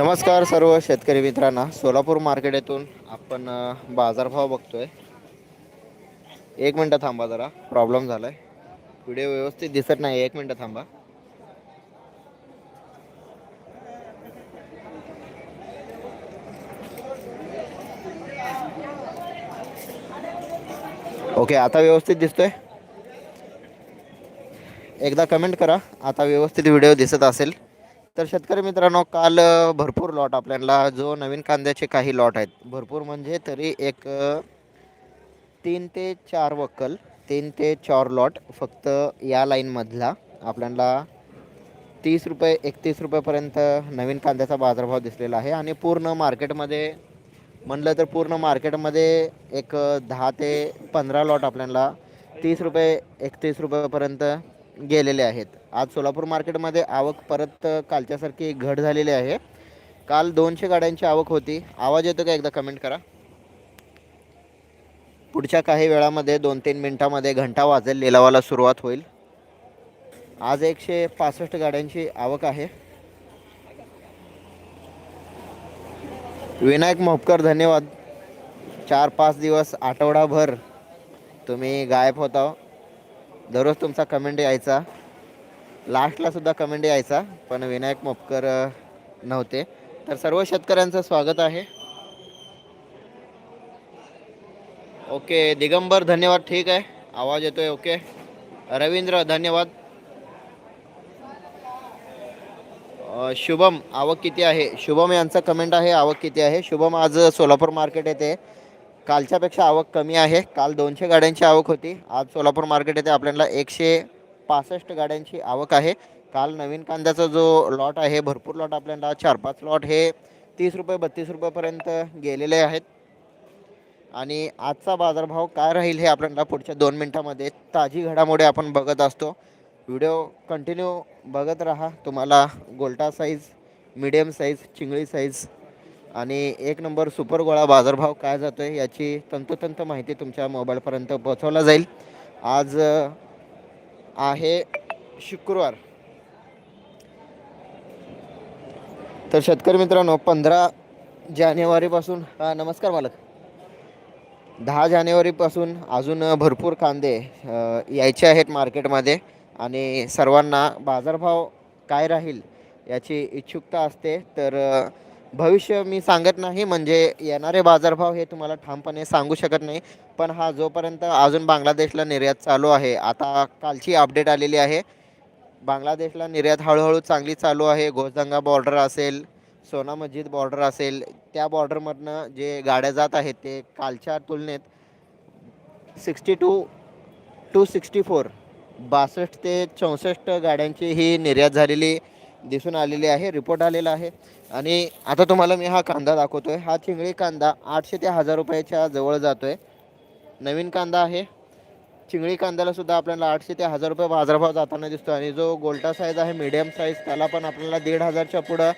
नमस्कार सर्व शेतकरी मित्रांना. सोलापूर मार्केट येथून आपण बाजारभाव बघतोय. एक मिनटं थांबा जरा. प्रॉब्लेम झालाय. व्हिडिओ व्यवस्थित दिसत नाही एक मिनटं थांबा. ओके आता व्यवस्थित दिसतोय? एकदा कमेंट करा. आता व्यवस्थित व्हिडिओ दिसत असेल. तर शेतकरी मित्रांनो काल भरपूर लॉट आपल्याला जो नवीन कांद्याचे काही लॉट आहेत. भरपूर म्हणजे तरी एक तीन ते चार वक्कल तीन ते चार लॉट फक्त या लाईनमधला आपल्याला तीस रुपये एकतीस रुपयेपर्यंत नवीन कांद्याचा बाजारभाव दिसलेला आहे. आणि पूर्ण मार्केटमध्ये म्हणलं तर पूर्ण मार्केटमध्ये एक दहा ते पंधरा लॉट आपल्याला तीस रुपये एकतीस रुपयेपर्यंत गेलेले आहेत. आज सोलापूर मार्केटमध्ये आवक परत कालच्यासारखी घट झालेली आहे. काल दोनशे गाड्यांची आवक होती. आवाज येतो का एकदा कमेंट करा. पुढच्या काही वेळामध्ये दोन तीन मिनटामध्ये घंटा वाजेल लिलावाला सुरुवात होईल. आज एकशे पासष्ट गाड्यांची आवक आहे. विनायक मोपकर धन्यवाद. चार पाच दिवस आठवडाभर तुम्ही गायब होता. दररोज तुमचा कमेंट यायचा. लास्टला सुद्धा कमेंट यायचा पण विनायक मोपकर नव्हते. तर सर्व शेतकऱ्यांचं स्वागत आहे. ओके दिगंबर धन्यवाद. ठीक आहे. आवाज येतोय ओके. रवींद्र धन्यवाद. शुभम आवक किती आहे? शुभम यांचा कमेंट आहे आवक किती आहे? शुभम आज सोलापूर मार्केट येते. कालच्यापेक्षा आवक कमी आहे. काल दोनशे गाड्यांची आवक होती. आज सोलापूर मार्केट येथे आपल्याला एकशे पासष्ट गाड्यांची आवक आहे. काल नवीन कांद्याचा जो लॉट आहे भरपूर लॉट आपल्याला चार पाच लॉट हे तीस रुपये बत्तीस रुपयेपर्यंत गेलेले आहेत. आणि आजचा बाजारभाव काय राहील हे आपल्याला पुढच्या दोन मिनटामध्ये ताजी घडामोडी आपण बघत असतो. व्हिडिओ कंटिन्यू बघत राहा. तुम्हाला गोल्टा साईज मिडियम साईज चिंगळी साईज आणि एक नंबर सुपर गोळा बाजारभाव काय जातो आहे याची तंतोतंत माहिती तुमच्या मोबाईलपर्यंत पोहोचवला जाईल. आज आहे शुक्रवार. तर शेतकरी मित्रांनो पंधरा जानेवारीपासून नमस्कार मालक. दहा जानेवारीपासून अजून भरपूर कांदे यायचे आहेत मार्केटमध्ये आणि सर्वांना बाजारभाव काय राहील याची इच्छुकता असते. तर भविष्य मी सांगत नाही म्हणजे येणारे बाजारभाव हे तुम्हाला ठामपणे सांगू शकत नाही. पण हा जोपर्यंत अजून बांगलादेशला निर्यात चालू आहे आता कालची अपडेट आलेली आहे. बांगलादेशला निर्यात हळूहळू चांगली चालू आहे. घोसदंगा बॉर्डर असेल सोना मस्जिद बॉर्डर असेल त्या बॉर्डरमधनं जे गाड्या जात आहेत ते कालच्या तुलनेत sixty two two sixty four बासष्ट ते चौसष्ट गाड्यांची ही निर्यात झालेली दिसून आलेली आहे. रिपोर्ट आलेला आहे. आणि आता तुम्हाला मी हा कांदा दाखवतो आहे हा चिंगळी कांदा आठशे ते हजार रुपयाच्या जवळ जातो आहे नवीन कांदा आहे. चिंगळी कांद्याला सुद्धा आपल्याला आठशे ते हजार रुपये बाजारभाव जाताना दिसतो आणि जो गोल्टा साईज आहे मीडियम साईज त्याला पण आपल्याला दीड हजारच्या पुढं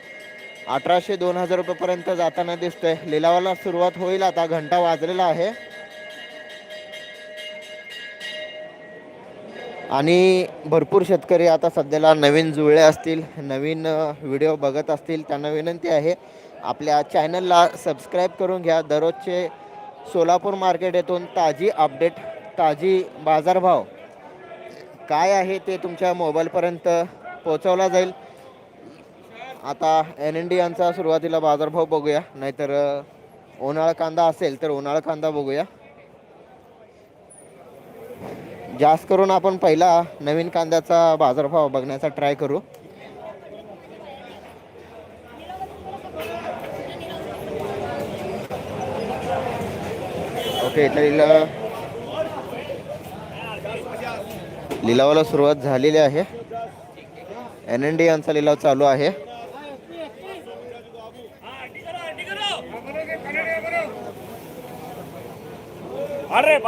अठराशे दोन हजार रुपयेपर्यंत जाताना दिसतोय. लिलावाला सुरुवात होईल आता. घंटा वाजलेला आहे. आणि भरपूर शेतकरी आता सध्याला नवीन जुळले असतील नवीन व्हिडिओ बघत असतील त्यांना विनंती आहे आपल्या चॅनलला सबस्क्राईब करून घ्या. दररोजचे सोलापूर मार्केट येथून ताजी अपडेट ताजी बाजारभाव काय आहे ते तुमच्या मोबाईलपर्यंत पोहोचवला जाईल. आता एन एन डी यांचा सुरुवातीला बाजारभाव बघूया नाहीतर उन्हाळा कांदा असेल तर उन्हाळा कांदा बघूया. जास्त करून आपण पहिला नवीन कांद्याचा बाजारभाव बघण्याचा ट्राय करू. ओके इथं लिला- लिलावाला सुरुवात झालेली आहे. एन एन डी यांचा लिलाव चालू आहे. अरे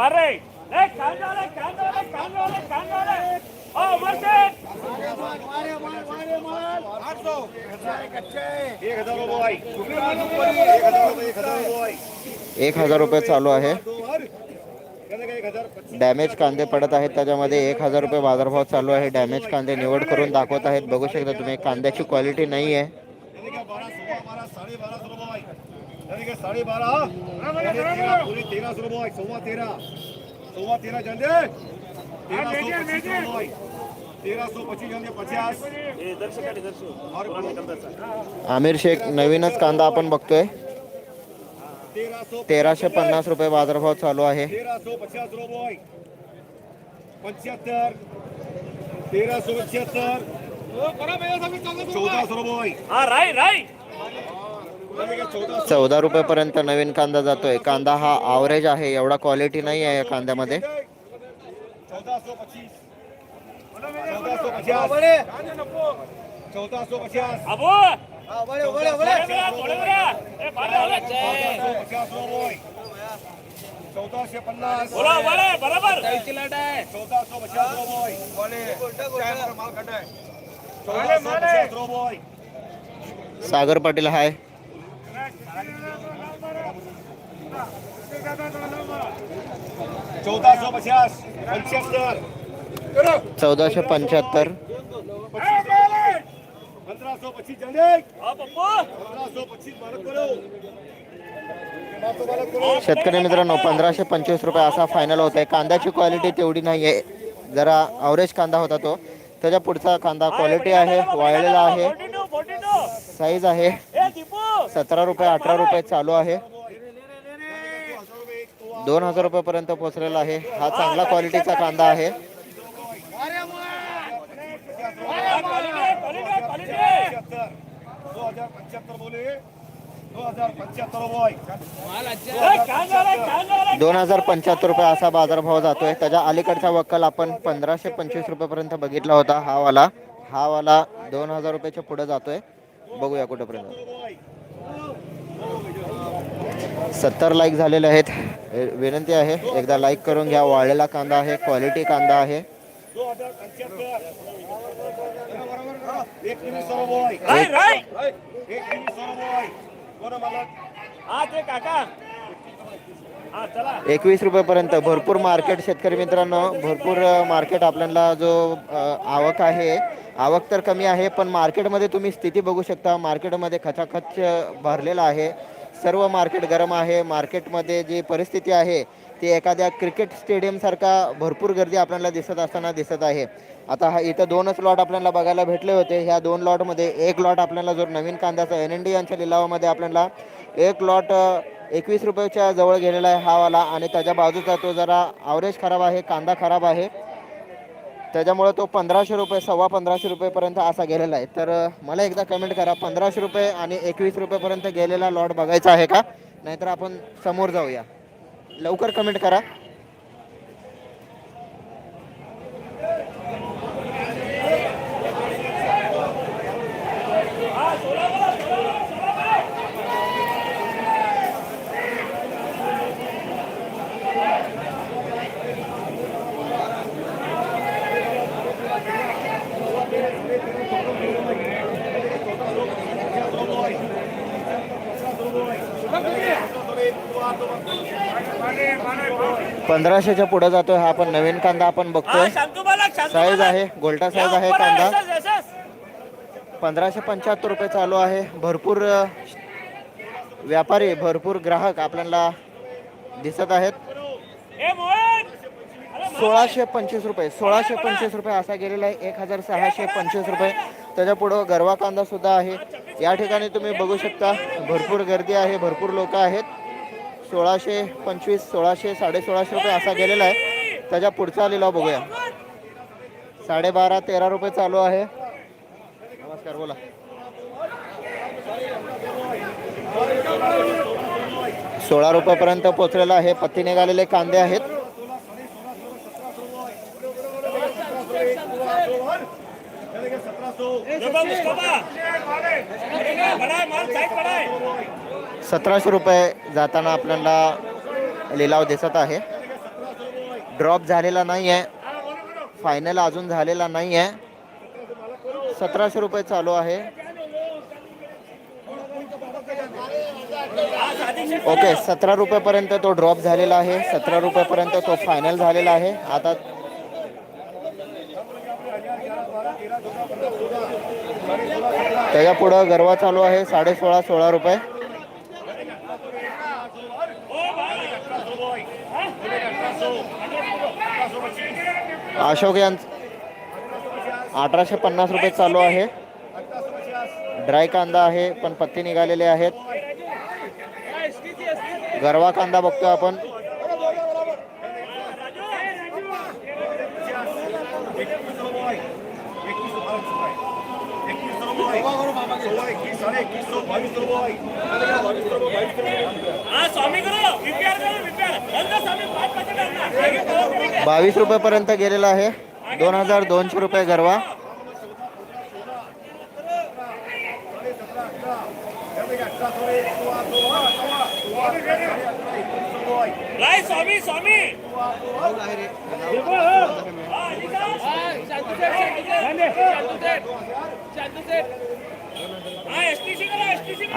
अरे ए कांदाले कांदाले कांदाले कांदाले ओ मर्सेट एक हजार रुपये चालू आहे. डॅमेज कांदे पडत आहेत त्याच्यामध्ये एक हजार रुपये बाजारभाव चालू आहे. डॅमेज कांदे निवड करून दाखवत आहेत. बघू शकता तुम्ही कांद्याची क्वालिटी नाही आहे. साडे बाराशे रुपये यानी कि साडे बारा यानी तेरा पूरी तेरह सौ रुपये सव्वा तेरह सव्वा तेरह सौ पचास। आमिर शेख नवीनच कांदा आपण बघतोय. तेराशे पन्नास रुपये बाजारभाव चालू आहे. सौ पचास रुपये पंच्याहत्तर. तेरह सौ पचहत्तर चौदह सौ रुपये. हा राई राई यानी कि चौदह सौ चौदा रुपयेपर्यंत नवीन कांदा जातोय. कांदा हा आवरेज आहे एवढा क्वालिटी नाही आहे या कांद्यामध्ये. चौदह सौ पच्चीस चौदह सौ पचास चौदह सौ पचास चौदह से पन्नास बोला चौदह सौ पचास रुपये सागर पाटील हाय. चौदाशे पंच्याहत्तर. शेतकरी मित्रांनो पंधराशे पंचवीस रुपये असा फायनल होत आहे कांद्याची क्वालिटी तेवढी नाही आहे जरा अवरेज कांदा होता तो. त्याच्या पुढचा कांदा क्वालिटी आहे वाळलेला आहे. 42, 42. साईज आहे. सतरा रुपये अठरा रुपये चालू आहे. दोन हजार रुपयापर्यंत पोहोचलेला आहे. हा चांगला क्वालिटीचा कांदा आहे. दोन हजार पंच्याहत्तर रुपये असा बाजारभाव जातोय. त्याच्या अलीकडचा वक्कल आपण पंधराशे पंचवीस रुपयापर्यंत बघितला होता हा वाला. हा वाला दोन हजार रुपयाच्या पुढे जातोय. बघूया कुठेपर्यंत सत्तर लाईक झालेले आहेत. विनंती आहे एकदा लाईक करून घ्या. वाळलेला कांदा आहे क्वालिटी कांदा आहे. एकवीस रुपयेपर्यंत भरपूर मार्केट शेतकरी मित्रांनो भरपूर मार्केट आपल्याला जो आवक आहे आवक तर कमी आहे पण मार्केटमध्ये तुम्ही स्थिती बघू शकता. मार्केटमध्ये खचाखच भरलेलं आहे. सर्व मार्केट गरम आहे. मार्केटमध्ये जी परिस्थिती आहे ती एखाद्या क्रिकेट स्टेडियमसारखा भरपूर गर्दी आपल्याला दिसत असताना दिसत आहे. आता हा इथं दोनच लॉट आपल्याला बघायला भेटले होते. ह्या दोन लॉटमध्ये एक लॉट आपल्याला जो नवीन कांद्याचा एन एन डी यांच्या लिलावामध्ये आपल्याला एक लॉट एकवीस रुपयाच्या जवळ गेलेला आहे हा वाला. आणि त्याच्या बाजूचा तो जरा आवरेज खराब आहे कांदा खराब आहे. त्याच्यामुळे तो पंधराशे रुपये सव्वा पंधराशे रुपयेपर्यंत असा गेलेला आहे. तर मला एकदा कमेंट करा पंधराशे रुपये आणि एकवीस रुपयेपर्यंत गेलेला लॉट बघायचा आहे का? नाहीतर आपण समोर जाऊया. लवकर कमेंट करा. पंधराशेच्या पुढे जातोय हा आपण नवीन कांदा आपण बघतोय. साईज. आहे गोल्टा साईज आहे कांदा. पंधराशे पंच्याहत्तर रुपये चालू आहे. भरपूर व्यापारी भरपूर ग्राहक आपल्याला दिसत आहेत. सोळाशे पंचवीस रुपये सोळाशे पंचवीस रुपये असा गेलेला आहे. एक हजार सहाशे पंचवीस रुपये. त्याच्या पुढं गरवा कांदा सुद्धा आहे. या ठिकाणी तुम्ही बघू शकता भरपूर गर्दी आहे भरपूर लोक आहेत. सोळाशे पंचवीस सोळाशे साडेसोळाशे रुपये असा गेलेला आहे. त्याच्या पुढचा लिलाव बघूया. साडेबारा तेरा रुपये चालू आहे. नमस्कार बोला. सोळा रुपयापर्यंत पोचलेला आहे. पत्ती निघालेले कांदे आहेत. सत्रह सौ। सतराशे रुपये जाताना आपल्याला लिलाव दिसत आहे. ड्रॉप झालेला नाही आहे फायनल अजून झालेला नाही आहे सतराशे रुपये चालू आहे. ओके सतरा रुपयापर्यंत तो ड्रॉप झालेला आहे. सतरा रुपयापर्यंत तो फायनल झालेला आहे. आता तेरा चौदा पंधरा सोळा साडे सोळा सतरा त्याच्या पुढं गरवा चालू आहे साडे सोळा सोळा रुपये. अशोक यांचं अठराशे पन्नास रुपये चालू आहे. ड्राय कांदा आहे पण पत्ती निघालेले आहेत. गरवा कांदा बघतो आपण एकवीस सौ बॉय एकवीस सौ बावीस रुपये एकवीस सौ बॉय सोळा एकवीस साडे एकवीस सौ बावीस सौ बॉय बावीस सौ बावीस सौ हा स्वामी करो विप्यार करो विप्यार बंद स्वामी पाच पाच करना बावीस रुपयेपर्यंत गेलेला आहे. दोन हजार दोनशे रुपये गरवा. स्वामी स्वामी.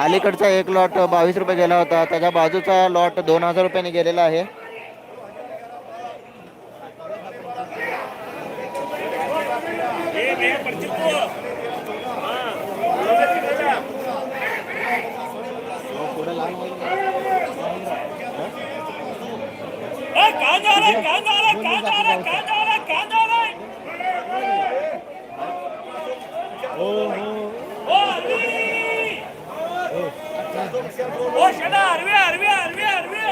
अलीकडचा एक लॉट बावीस रुपये गेला होता. त्याच्या बाजूचा लॉट दोन हजार रुपयाने गेलेला आहे ये मैं परिचित को ओ ओ अरवी अरवी अरवी अरवी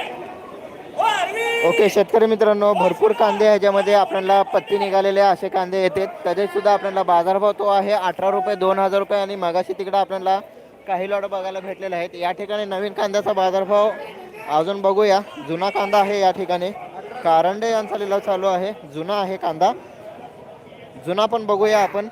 ओके शेतकरी मित्रांनो भरपूर कांदे ह्याच्यामध्ये आपल्याला पत्ती निघालेले असे कांदे येतात त्याचे सुद्धा आपल्याला बाजारभाव तो आहे अठरा रुपये दोन हजार रुपये. आणि मगाशी तिकडे आपल्याला काही लॉट बघायला भेटलेले आहेत. या ठिकाणी नवीन कांद्याचा बाजारभाव अजून बघूया. जुना कांदा आहे या ठिकाणी. कारंडे यांचा लिलाव चालू आहे. जुना आहे कांदा. जुना पण बघूया आपण.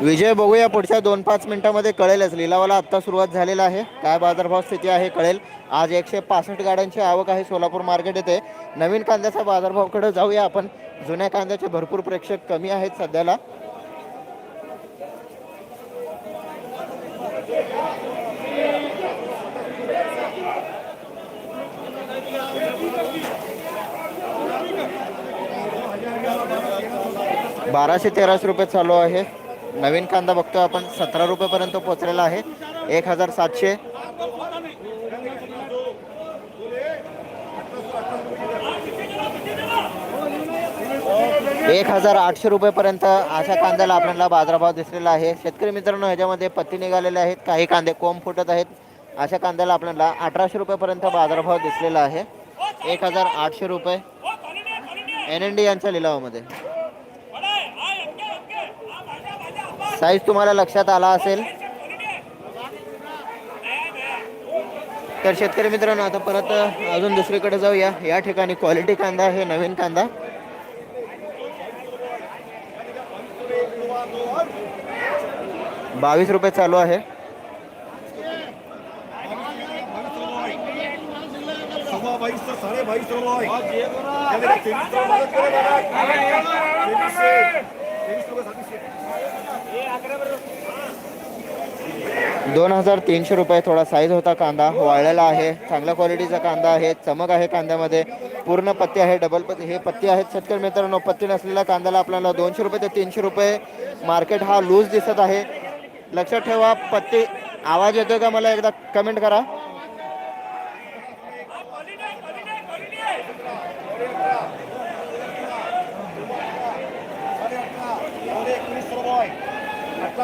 विजय बघूया पुढच्या दोन पाच मिनिटामध्ये कळेलच. लिलावाला आत्ता सुरुवात झालेला आहे. काय बाजारभाव स्थिती आहे कळेल. आज एकशे पासष्ट गाड्यांची आवक आहे सोलापूर मार्केट येथे. नवीन कांद्याचा बाजारभावकडे जाऊया आपण. जुन्या कांद्याचे भरपूर प्रेक्षक कमी आहेत सध्याला. बाराशे तेराशे रुपये चालू आहे. नवीन कांदा बघतो आपण. सतरा रुपयेपर्यंत पोहोचलेला आहे. एक हजार सातशे एक हजार आठशे रुपयेपर्यंत अशा कांद्याला आपल्याला बाजारभाव दिसलेला आहे. शेतकरी मित्रांनो ह्याच्यामध्ये पत्ती निघालेले आहेत. काही कांदे कोंब फुटत आहेत. अशा कांद्याला आपल्याला अठराशे रुपयेपर्यंत बाजारभाव दिसलेला आहे. एक हजार आठशे रुपये. एन एन डी यांच्या लिलावामध्ये. साईज तुम्हाला लक्षात आला असेल. तर शेतकरी मित्रांनो आता परत अजून दुसरीकडे जाऊया. या ठिकाणी क्वालिटी कांदा हे नवीन कांदा. बावीस रुपये चालू आहे. दोन हजार तीनशे रुपये थोडा साईज होता कांदा. वाळलेला आहे. चांगल्या क्वालिटीचा कांदा आहे. चमक आहे कांद्यामध्ये. पूर्ण पत्ते आहे. डबल पत्ती. हे पत्ते आहेत शेतकरी मित्रांनो. पत्ती नसलेल्या कांद्याला आपल्याला दोनशे रुपये ते तीनशे रुपये मार्केट हा लूज दिसत आहे. लक्षात ठेवा पत्ते आवाज येतोय का मला? एकदा कमेंट करा साढ़े अठरा साढ़े एकोणीस सौ बॉय अठरा सौ पंच्याहत्तर थोड़े मेरा थोड़े मेरा पंच्याहत्तर एकोणीस सौ एकवीस रुपये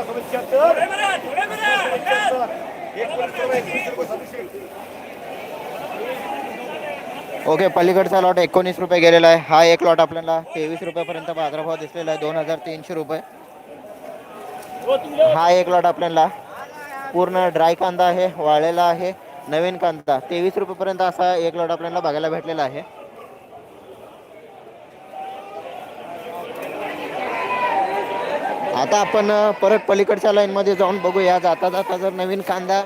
ओके पलीकडचा लॉट एकोणीस रुपये गेलेला आहे. हा एक लॉट आपल्याला तेवीस रुपयापर्यंत बाजारभाव दिसलेला आहे. दोन हजार तीनशे रुपये. हा एक लॉट आपल्याला पूर्ण ड्राय कांदा आहे वाळलेला आहे नवीन कांदा. तेवीस रुपयेपर्यंत असा एक लॉट आपल्याला बघायला भेटलेला आहे. आता आपण परत पलीकडच्या लाईनमध्ये जाऊन बघूया. जाता जाता जर नवीन कांदा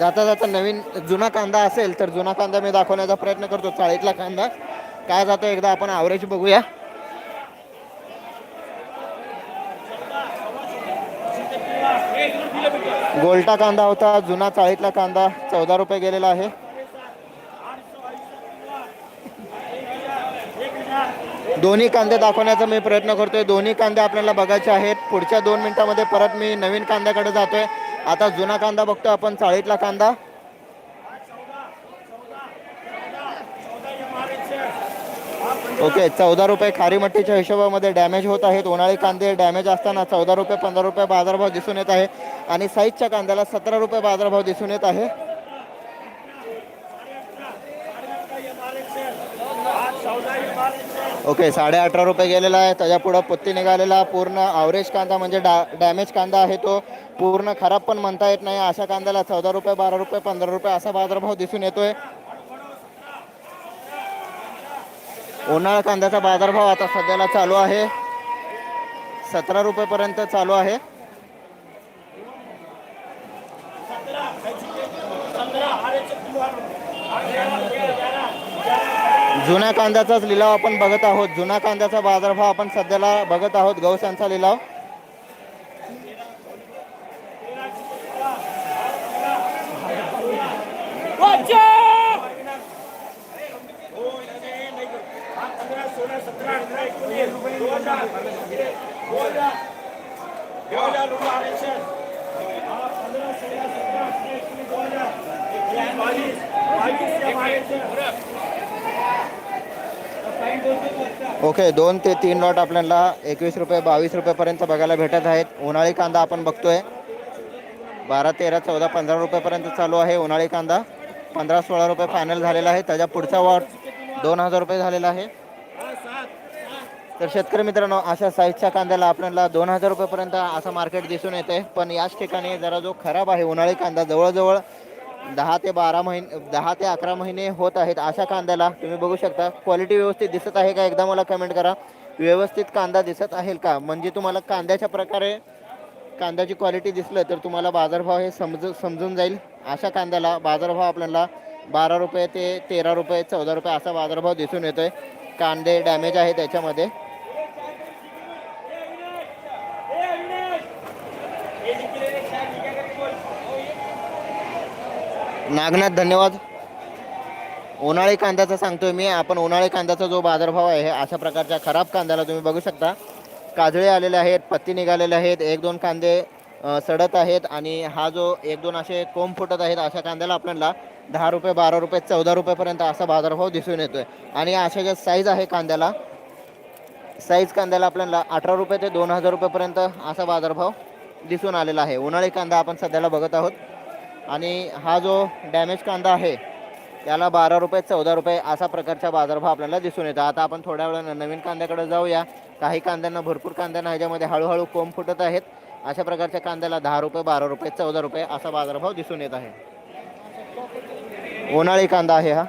जाता जाता नवीन जुना कांदा असेल तर जुना कांदा मी दाखवण्याचा प्रयत्न करतो. चाळीतला कांदा. काय जातो एकदा आपण ॲव्हरेज बघूया. गोल्टा कांदा होता जुना चाळीतला कांदा चौदा रुपये गेलेला आहे. दोन्ही कांदे दाखवण्याचा मी प्रयत्न करतोय. दोन्ही कांदे आपल्याला बघायचे आहेत. पुढच्या दोन मिनिटामध्ये परत मी नवीन कांद्याकडे जातोय. आता जुना कांदा बघतो आपण चाळीतला कांदा. ओके चौदा रुपये खारी मट्टीच्या हिशोबामध्ये डॅमेज होत आहेत. उन्हाळी कांदे डॅमेज असताना चौदा रुपये पंधरा रुपये बाजारभाव दिसून येत आहे. आणि साईजच्या कांद्याला सतरा रुपये बाजारभाव दिसून येत आहे. ओके साडे अठरा रुपये गेलेला आहे त्याच्या पुढं पत्ती निघालेला पूर्ण आवरेज कांदा म्हणजे डा डॅमेज कांदा आहे तो पूर्ण खराब पण म्हणता येत नाही अशा कांद्याला चौदा रुपये बारा रुपये पंधरा रुपये असा बाजारभाव दिसून येतोय उन्हाळा कांद्याचा बाजारभाव आता सध्याला चालू आहे सतरा रुपयेपर्यंत चालू आहे जुन्या कांद्याचाच लिलाव आपण बघत आहोत. जुन्या कांद्याचा बाजारभाव आपण सध्याला बघत आहोत. गौशांचा लिलाव. ओके दोन ते तीन लॉट आपल्याला एकवीस रुपये बावीस रुपयेपर्यंत बघायला भेटत आहेत. उन्हाळी कांदा आपण बघतोय. बारा तेरा चौदा पंधरा रुपयेपर्यंत चालू आहे उन्हाळी कांदा. पंधरा सोळा रुपये फायनल झालेला आहे. त्याच्या पुढचा वॉट दोन हजार रुपये झालेला आहे. तर शेतकरी मित्रांनो अशा साईजच्या कांद्याला आपल्याला दोन हजार रुपयेपर्यंत असं मार्केट दिसून येते पण याच ठिकाणी जरा जो खराब आहे उन्हाळी कांदा जवळजवळ दहा ते बारा महिने दहा ते अकरा महिने होत आहेत अशा कांद्याला. तुम्ही बघू शकता क्वालिटी व्यवस्थित दिसत आहे का? एकदा मला कमेंट करा. व्यवस्थित कांदा दिसत आहे का? म्हणजे तुम्हाला कांद्याच्या प्रकारे कांद्याची क्वालिटी दिसलं तर तुम्हाला बाजारभाव हे समज समजून जाईल. अशा कांद्याला बाजारभाव आपल्याला बारा रुपये ते तेरा रुपये चौदा रुपये असा बाजारभाव दिसून येतोय. कांदे डॅमेज आहे त्याच्यामध्ये. नागनाथ धन्यवाद. उन्हाळी कांद्याचा सांगतोय मी. आपण उन्हाळी कांद्याचा जो बाजारभाव आहे अशा प्रकारच्या खराब कांद्याला तुम्ही बघू शकता. काजळे आलेले आहेत पत्ती निघालेले आहेत एक दोन कांदे सडत आहेत आणि हा जो एक दोन असे कोंब फुटत आहेत अशा कांद्याला आपल्याला दहा रुपये बारा रुपये चौदा रुपयेपर्यंत असा बाजारभाव दिसून येतोय. आणि अशा ज्या साईज आहे कांद्याला साईज कांद्याला आपल्याला अठरा रुपये ते दोन हजार रुपयेपर्यंत असा बाजारभाव दिसून आलेला आहे. उन्हाळी कांदा आपण सध्याला बघत आहोत. आणि हा जो डॅमेज कांदा आहे त्याला बारा रुपये चौदा रुपये असा प्रकारचा बाजारभाव आपल्याला दिसून येतो. आता आपण थोड्या वेळानं नवीन कांद्याकडे जाऊया. काही कांद्यांना भरपूर कांद्यांना ह्याच्यामध्ये हळूहळू कोंब फुटत आहेत. अशा प्रकारच्या कांद्याला दहा रुपये बारा रुपये चौदा रुपये असा बाजारभाव दिसून येत आहे. उन्हाळी कांदा आहे हा.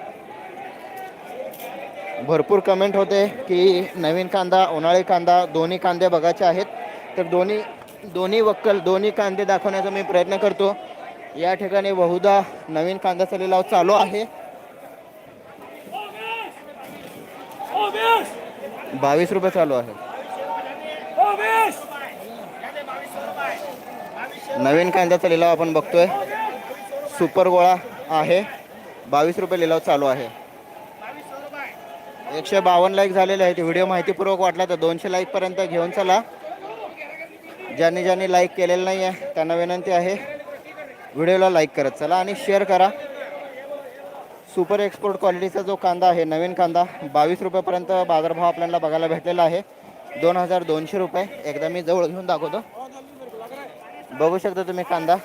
भरपूर कमेंट होते की नवीन कांदा उन्हाळी कांदा दोन्ही कांदे बघायचे आहेत. तर दोन्ही दोन्ही वक्कल दोन्ही कांदे दाखवण्याचा मी प्रयत्न करतो. या ठिकाणी बहुधा नवीन कांद्याचा लिलाव चालू आहे. बावीस रुपये चालू आहे. नवीन कांद्याचा लिलाव आपण बघतोय. सुपर गोळा आहे. बावीस रुपये लिलाव चालू आहे. एकशे बावन्न लाईक झालेले आहेत. व्हिडिओ माहितीपूर्वक वाटला तर दोनशे लाईक पर्यंत घेऊन चला. ज्यांनी ज्यांनी लाईक केलेलं नाही आहे त्यांना विनंती आहे. व्हिडिओला लाईक करत चला आणि शेअर करा. सुपर एक्सपोर्ट क्वालिटीचा जो कांदा आहे नवीन कांदा बावीस रुपयापर्यंत बाजारभाव आपल्याला बघायला भेटलेला आहे. दोन हजार दोनशे रुपये. एकदा मी जवळ घेऊन दाखवतो. बघू शकता तुम्ही कांदा.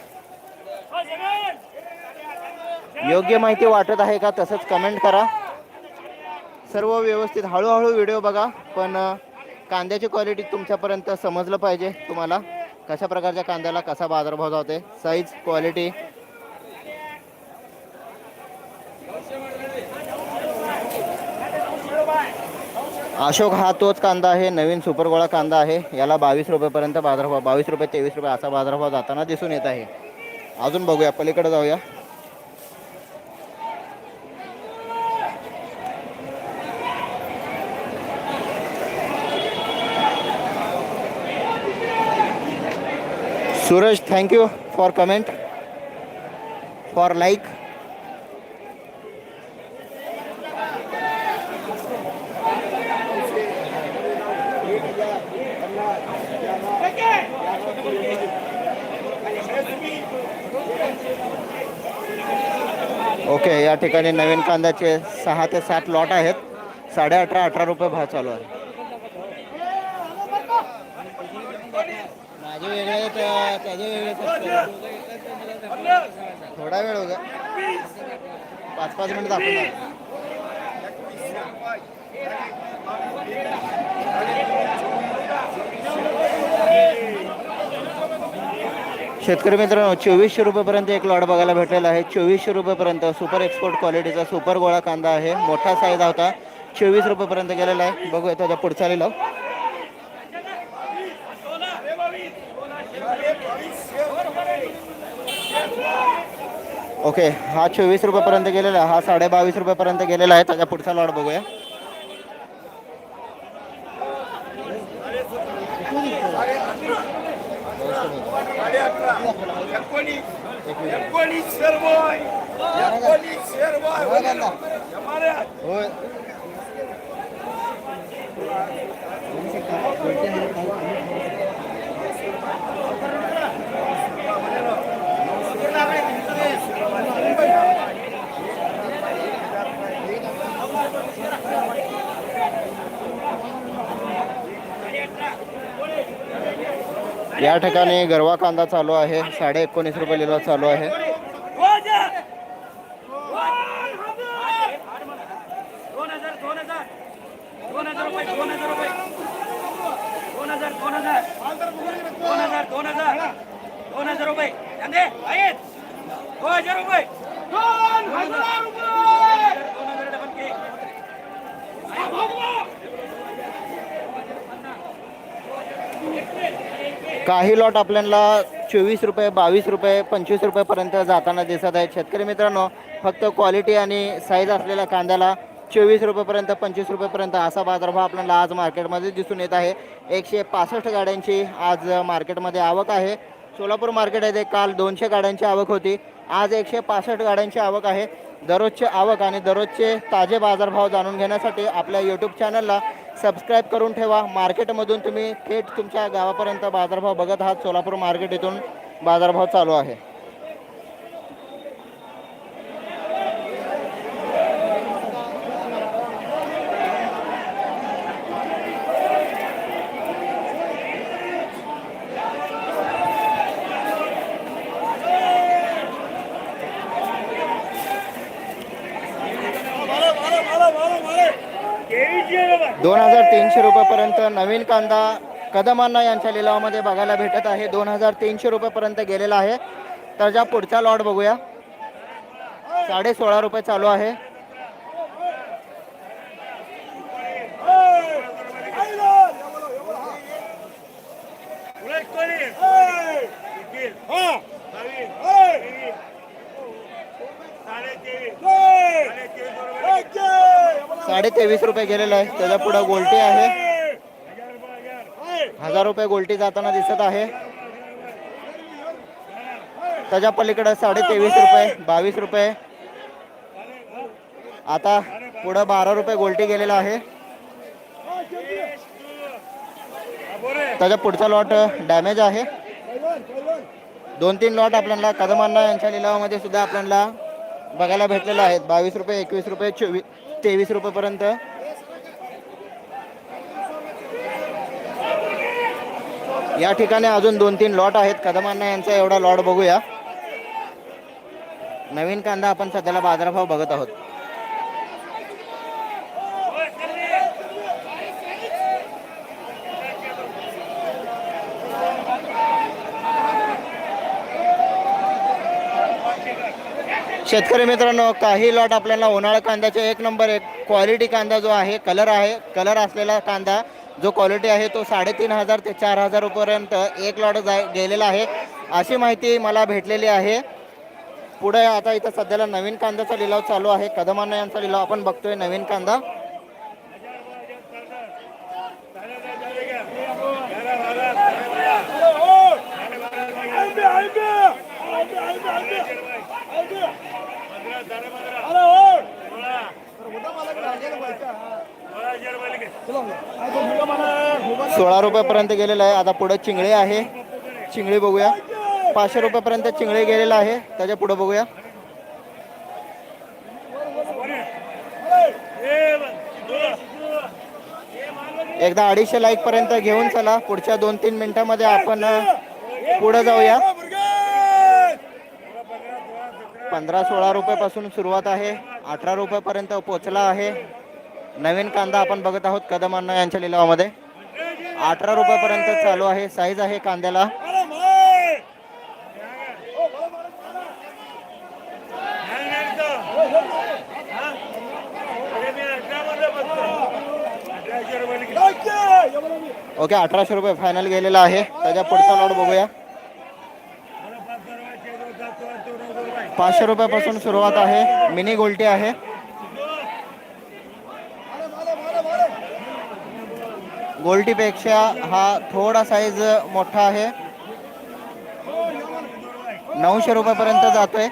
योग्य माहिती वाटत आहे का तसंच कमेंट करा. सर्व व्यवस्थित हळूहळू व्हिडिओ बघा पण कांद्याची क्वालिटी तुमच्यापर्यंत समजलं पाहिजे तुम्हाला. कशा प्रकारच्या कांद्याला कसा बाजारभाव जाते साईज क्वालिटी अशोक हा तोच कांदा आहे नवीन सुपर गोळा कांदा आहे. याला बावीस रुपयेपर्यंत बाजारभाव बावीस रुपये तेवीस रुपये असा बाजारभाव जाताना दिसून येत आहे. अजून बघूया पलीकडे जाऊया. Suraj thank you for comment for like okay या ठिकाणी नवीन कांद्याचे सहा ते सात लॉट आहेत. साडे अठरा अठरा रुपये भाव चालू आहे. थोडा वेळ होगा. पाच पाच मिनिट दाखवून शेतकरी मित्रांनो चोवीसशे रुपयेपर्यंत एक लॉट बघायला भेटलेला आहे. चोवीसशे रुपयेपर्यंत सुपर एक्सपोर्ट क्वालिटीचा सुपर गोळा कांदा आहे. मोठा साईज होता. चोवीस रुपयेपर्यंत गेलेला आहे. बघूया त्याच्या पुढचा लिलाव. ओके हा चोवीस रुपयापर्यंत गेलेला आहे. हा साडे बावीस रुपयापर्यंत गेलेला आहे. त्याच्या पुढचा लॉट बघूया एकोणीस शेरबॉय एकोणीस शेरबॉय होय या ठिकाणी गरवा कांदा चालू आहे साडे एकोणीस रुपये लिलो चालू आहे दोन हजार दोन हजार दोन हजार रुपये दोन हजार रुपये दोन हजार रुपये! काही लॉट आपल्याला चोवीस रुपये बावीस रुपये पंचवीस रुपयेपर्यंत जाताना दिसत आहेत. शेतकरी मित्रांनो फक्त क्वालिटी आणि साईज असलेल्या कांद्याला चोवीस रुपयेपर्यंत पंचवीस रुपयेपर्यंत असा बाजारभाव आपल्याला आज मार्केटमध्ये दिसून येत आहे. एकशे पासष्ट गाड्यांची आज मार्केटमध्ये आवक आहे. सोलापूर मार्केट येथे काल दोनशे गाड्यांची आवक होती. आज एकशे पासष्ट गाड्यांची आवक आहे. दररोजची आवक आणि दररोजचे ताजे बाजारभाव जाणून घेण्यासाठी आपल्या यूट्यूब चॅनलला सबस्क्राईब करून ठेवा. मार्केटमधून तुम्ही थेट तुमच्या गावापर्यंत बाजारभाव बघत आहात. सोलापूर मार्केट इथून बाजारभाव चालू आहे दोन हजार तीनशे रुपयेपर्यंत नवीन कांदा कदमांना यांच्या लिलावामध्ये बघायला भेटत आहे. दोन हजार तीनशे रुपयेपर्यंत गेलेला आहे. त्याच्या पुढचा लॉट बघूया. साडे सोळा रुपये चालू आहे. साडे तेवीस रुपये गेलेला आहे त्याच्या पुढे गोल्टी आहे. हजार रुपये गोल्टी जाताना दिसत आहे. त्याच्या पलीकडे साडे तेवीस रुपये बावीस रुपये. आता पुढं बारा रुपये गोल्टी गेलेला आहे. त्याच्या पुढचा लॉट डॅमेज आहे. दोन तीन लॉट आपल्याला कदमांना यांच्या लिलावामध्ये सुद्धा आपल्याला बघायला भेटलेले आहेत. बावीस रुपये एकवीस रुपये चोवीस तेवीस रुपयेपर्यंत. या ठिकाणी अजून दोन तीन लॉट आहेत. कदमांना यांचा एवढा लॉट बघूया. नवीन कांदा आपण सध्याला बाजारभाव बघत आहोत. शेतकरी मित्रांनो काही लॉट आपल्याला उन्हाळा कांद्याचे एक नंबर एक क्वालिटी कांदा जो आहे कलर आहे कलर असलेला कांदा जो क्वालिटी आहे तो साडेतीन हजार ते चार हजार रुपयेपर्यंत एक लॉट जा गेलेला आहे. अशी माहिती मला भेटलेली आहे. पुढे आता इथं सध्याला नवीन कांद्याचा लिलाव चालू आहे. कदमाना यांचा लिलाव आपण बघतोय नवीन कांदा. सोळा रुपयापर्यंत गेलेला आहे. आता पुढं चिंगळे आहे. चिंगळे बघूया. पाचशे रुपयापर्यंत चिंगळे गेलेला आहे. त्याच्या पुढं बघूया. एकदा अडीचशे लाईक पर्यंत घेऊन चला. पुढच्या दोन तीन मिनिटांमध्ये आपण पुढे जाऊया. पंधरा सोळा रुपयापासून सुरुवात आहे. अठरा रुपयापर्यंत पोचला आहे. नवीन कांदा आपण बघत आहोत कदम अण्णा यांच्या लिलावामध्ये. अठरा रुपयापर्यंत चालू आहे. साईज आहे कांद्याला. ओके अठराशे रुपये फायनल गेलेला आहे. त्याच्या पुढचा लॉट बघूया. पाचशे रुपयापासून सुरुवात आहे. मिनी गोल्टी आहे. गोल्टीपेक्षा हा थोडा साईज मोठा आहे. नऊशे रुपयापर्यंत जातोय.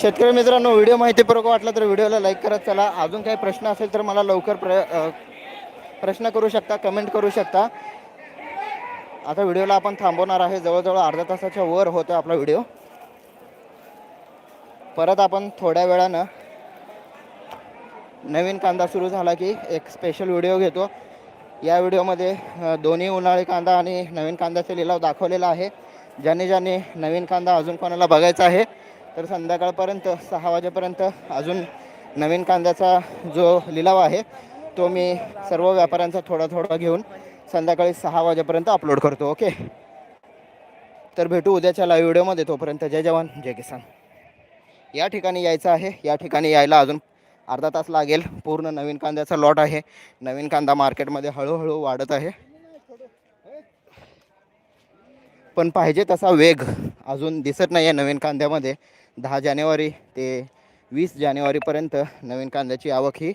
शेतकरी मित्रांनो व्हिडिओ माहितीपूर्वक वाटला तर व्हिडिओला लाईक करत चला. अजून काही प्रश्न असेल तर मला लवकर प्र प्रश्न करू शकता कमेंट करू शकता. आता व्हिडिओला आपण थांबवणार आहे जवळजवळ अर्धा तासाच्या वर होतो आपला व्हिडिओ. परत आपण थोड्या वेळानं नवीन कांदा सुरू झाला की एक स्पेशल व्हिडिओ घेतो. या व्हिडिओमध्ये दोन्ही उन्हाळी कांदा आणि नवीन कांद्याचा लिलाव दाखवलेला आहे. ज्याने ज्याने नवीन कांदा अजून कोणाला बघायचा आहे तर संध्याकाळपर्यंत सहा वाजेपर्यंत अजून नवीन कांद्याचा जो लिलाव आहे तो मी सर्व व्यापाऱ्यांचा थोडा थोडा घेऊन संध्याकाळी सहा वाजेपर्यंत अपलोड करतो ओके? तर भेटू उद्याच्या लाईव्ह व्हिडिओमध्ये. तोपर्यंत जय जवान जय किसान. या ठिकाणी यायचं आहे. या ठिकाणी यायला अजून अर्धा तास लागेल. पूर्ण नवीन कांद्याचा लॉट आहे. नवीन कांदा मार्केटमध्ये हळूहळू वाढत आहे. पण पाहिजे तसा वेग अजून दिसत नाही आहे नवीन कांद्यामध्ये. दहा जानेवारी ते वीस जानेवारीपर्यंत नवीन कांद्याची आवक ही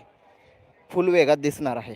फुल वेगात दिसणार आहे.